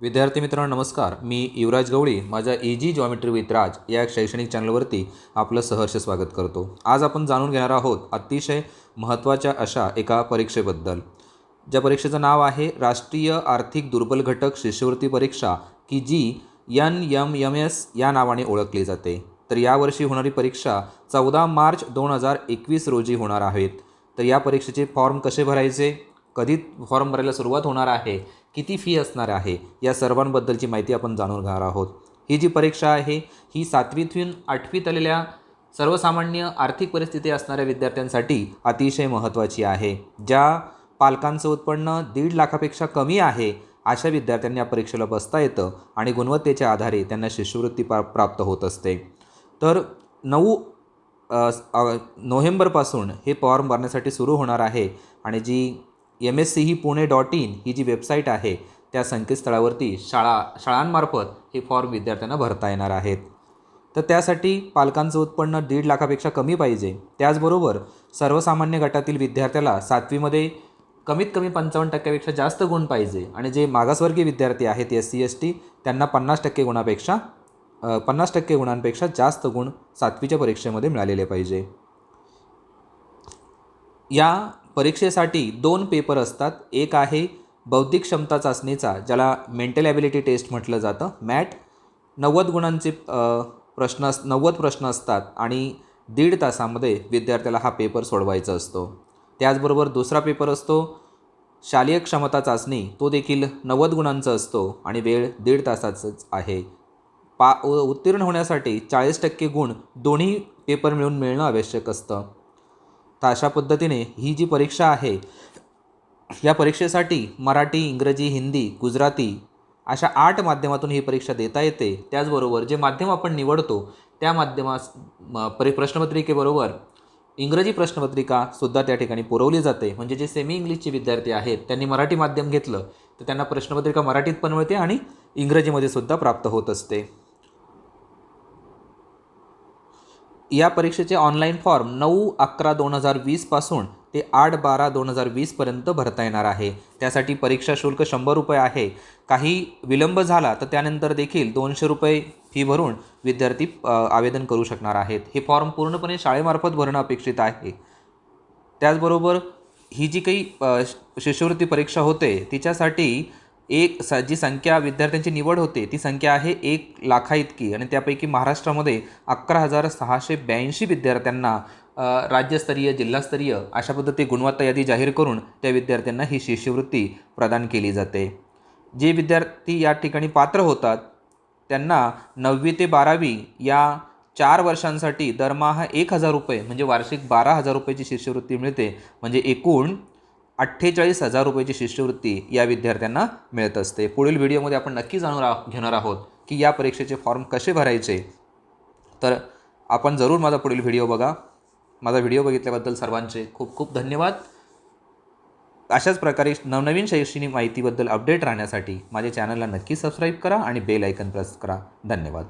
विद्यार्थी मित्रांनो नमस्कार. मी युवराज गवळी माझ्या E G geometry with Raj या शैक्षणिक चॅनलवरती आपलं सहर्ष स्वागत करतो. आज आपण जाणून घेणार आहोत अतिशय महत्त्वाच्या अशा एका परीक्षेबद्दल. ज्या परीक्षेचं नाव आहे राष्ट्रीय आर्थिक दुर्बल घटक शिष्यवृत्ती परीक्षा की जी एन यम यम एस या नावाने ओळखली जाते. तर यावर्षी होणारी परीक्षा चौदा मार्च दोन हजार एकवीस रोजी होणार आहेत तर या परीक्षेचे फॉर्म कसे भरायचे? कधी फॉर्म भरायला सुरुवात होणार आहे? किती फी असणार आहे? या सर्वांबद्दलची माहिती आपण जाणून घेणार आहोत. ही जी परीक्षा आहे ही सातवीतून आठवीत आलेल्या सर्वसामान्य आर्थिक परिस्थिती असणाऱ्या विद्यार्थ्यांसाठी अतिशय महत्त्वाची आहे. ज्या पालकांचं उत्पन्न दीड लाखापेक्षा कमी आहे अशा विद्यार्थ्यांनी या परीक्षेला बसता येतं आणि गुणवत्तेच्या आधारे त्यांना शिष्यवृत्ती पा प्राप्त होत असते. तर नऊ नोव्हेंबरपासून हे फॉर्म भरण्यासाठी सुरू होणार आहे आणि जी एम एस सी ही पुणे डॉट इन ही जी वेबसाईट आहे त्या संकेतस्थळावरती शाळा शाळांमार्फत हे फॉर्म विद्यार्थ्यांना भरता येणार आहेत. तर त्यासाठी पालकांचं उत्पन्न दीड लाखापेक्षा कमी पाहिजे. त्याचबरोबर सर्वसामान्य गटातील विद्यार्थ्याला सातवीमध्ये कमीत कमी पंचावन्न टक्क्यापेक्षा जास्त गुण पाहिजे आणि जे मागासवर्गीय विद्यार्थी आहेत एस सी एस टी त्यांना पन्नास टक्के गुणापेक्षा पन्नास टक्के गुणांपेक्षा जास्त गुण सातवीच्या परीक्षेमध्ये मिळालेले पाहिजे. या परीक्षेसाठी दोन पेपर असतात. एक आहे बौद्धिक क्षमता चाचणीचा ज्याला मेंटल ॲबिलिटी टेस्ट म्हटलं जातं. मॅट नव्वद गुणांचे प्रश्न अस नव्वद प्रश्न असतात आणि दीड तासामध्ये विद्यार्थ्याला हा पेपर सोडवायचा असतो. त्याचबरोबर दुसरा पेपर असतो शालेय क्षमता चाचणी. तो देखील नव्वद गुणांचा असतो आणि वेळ दीड तासाचाच आहे. पा उत्तीर्ण होण्यासाठी चाळीस टक्के गुण दोन्ही पेपर मिळून मिळणं आवश्यक असतं. तर अशा पद्धतीने ही जी परीक्षा आहे या परीक्षेसाठी मराठी इंग्रजी हिंदी गुजराती अशा आठ माध्यमातून ही परीक्षा देता येते. त्याचबरोबर जे माध्यम आपण निवडतो त्या माध्यमास म- परी प्रश्नपत्रिकेबरोबर इंग्रजी प्रश्नपत्रिका सुद्धा त्या ठिकाणी पुरवली जाते. म्हणजे जे सेमी इंग्लिशचे विद्यार्थी आहेत त्यांनी मराठी माध्यम घेतलं तर त्यांना प्रश्नपत्रिका मराठीत पण मिळते आणि इंग्रजीमध्ये सुद्धा प्राप्त होत असते. या परीक्षेचे ऑनलाईन फॉर्म नऊ अकरा दोन हजार वीसपासून ते आठ बारा दोन हजार वीसपर्यंत भरता येणार आहे. त्यासाठी परीक्षा शुल्क शंभर रुपये आहे. काही विलंब झाला तर त्यानंतर देखील दोनशे रुपये फी भरून विद्यार्थी आवेदन करू शकणार आहेत. हे फॉर्म पूर्णपणे शाळेमार्फत भरणं अपेक्षित आहे. त्याचबरोबर ही जी काही शिष्यवृत्ती परीक्षा होते तिच्यासाठी एक स जी संख्या विद्यार्थ्यांची निवड होते ती संख्या आहे एक लाखा इतकी आणि त्यापैकी महाराष्ट्रामध्ये अकरा हजार सहाशे ब्याऐंशी विद्यार्थ्यांना राज्यस्तरीय जिल्हास्तरीय अशा पद्धती गुणवत्ता यादी जाहीर करून त्या विद्यार्थ्यांना ही शिष्यवृत्ती प्रदान केली जाते. जे विद्यार्थी या ठिकाणी पात्र होतात त्यांना नववी ते बारावी या चार वर्षांसाठी दरमहा एक हजार रुपये म्हणजे वार्षिक बारा हजार रुपयाची शिष्यवृत्ती मिळते. म्हणजे एकूण अठ्ठेचाळीस हजार रुपयाची शिष्यवृत्ती या विद्यार्थ्यांना मिळत असते. पुढील व्हिडिओमध्ये आपण नक्की जाणून रा घेणार आहोत की या परीक्षेचे फॉर्म कसे भरायचे. तर आपण जरूर माझा पुढील व्हिडिओ बघा. माझा व्हिडिओ बघितल्याबद्दल सर्वांचे खूप खूप धन्यवाद. अशाच प्रकारे नवनवीन शैक्षणिक माहितीबद्दल अपडेट राहण्यासाठी माझ्या चॅनलला नक्की सबस्क्राईब करा आणि बेल आयकन प्रेस करा. धन्यवाद.